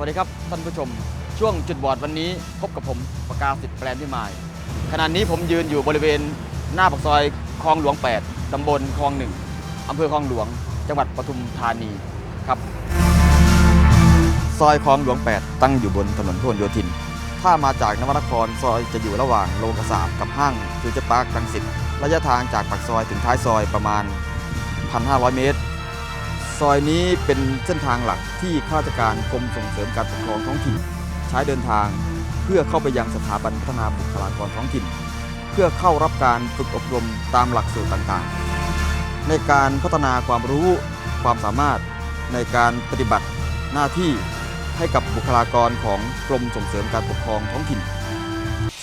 วัสดีครับท่านผู้ชม ช่วงจุดบอดวันนี้พบกับผมประกาศสิทธิ์แปลนพิมายขณะนี้ผมยืนอยู่บริเวณหน้าปากซอยคลองหลวง 8 ตำบลคลองหนึ่งอำเภอคลองหลวง จังหวัดปทุมธานีครับ ซอยคลองหลวง 8 ตั้งอยู่บนถนนพหลโยธิน ถ้ามาจากนวนครซอยจะอยู่ระหว่างโรงกระสาบกับห้างฟิวเจอร์พาร์ครังสิตระยะทางจากปากซอยถึงท้ายซอยประมาณ 1,500 เมตร ซอยนี้เป็นเส้นทางหลักที่ข้าราชการกรมส่งเสริมการปกครองท้องถิ่น ใช้เดินทางเพื่อเข้าไปยังสถาบันพัฒนาบุคลากรท้องถิ่น เพื่อเข้ารับการฝึกอบรมตามหลักสูตรต่างๆ ในการพัฒนาความรู้ความสามารถในการปฏิบัติหน้าที่ให้กับบุคลากรของกรมส่งเสริมการปกครองท้องถิ่น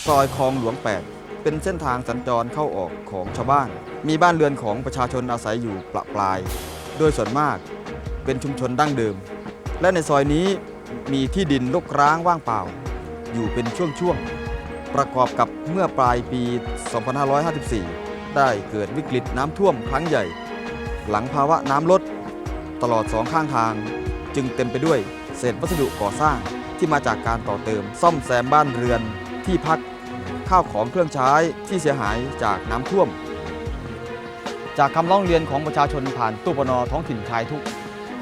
ซอยคลองหลวง 8 เป็นเส้นทางสัญจรเข้าออกของชาวบ้าน มีบ้านเรือนของประชาชนอาศัยอยู่ประปราย โดยส่วนมากเป็นชุมชนดั้งเดิม และในซอยนี้มีที่ดินรกร้างว่างเปล่า อยู่เป็นช่วงๆ ประกอบกับเมื่อปลายปี 2554 ได้เกิดวิกฤตน้ำท่วมครั้งใหญ่ หลังภาวะน้ำลด ตลอดสองข้างทาง จึงเต็มไปด้วยเศษวัสดุก่อสร้างที่มาจากการต่อเติม ซ่อมแซมบ้านเรือนที่พักข้าวของเครื่องใช้ที่เสียหายจากน้ำท่วม จากคำร้องเรียนของประชาชนผ่านตู้ปนท้องถิ่นชายทุกข์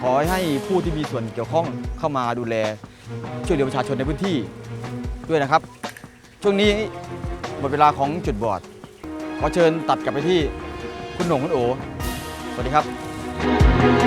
ขอให้ผู้ที่มีส่วนเกี่ยวข้องเข้ามาดูแล ช่วยเหลือประชาชนในพื้นที่ด้วยนะครับ ช่วงนี้หมดเวลาของจุดบอด ขอเชิญตัดกลับไปที่คุณหนุ่งคุณโอ สวัสดีครับ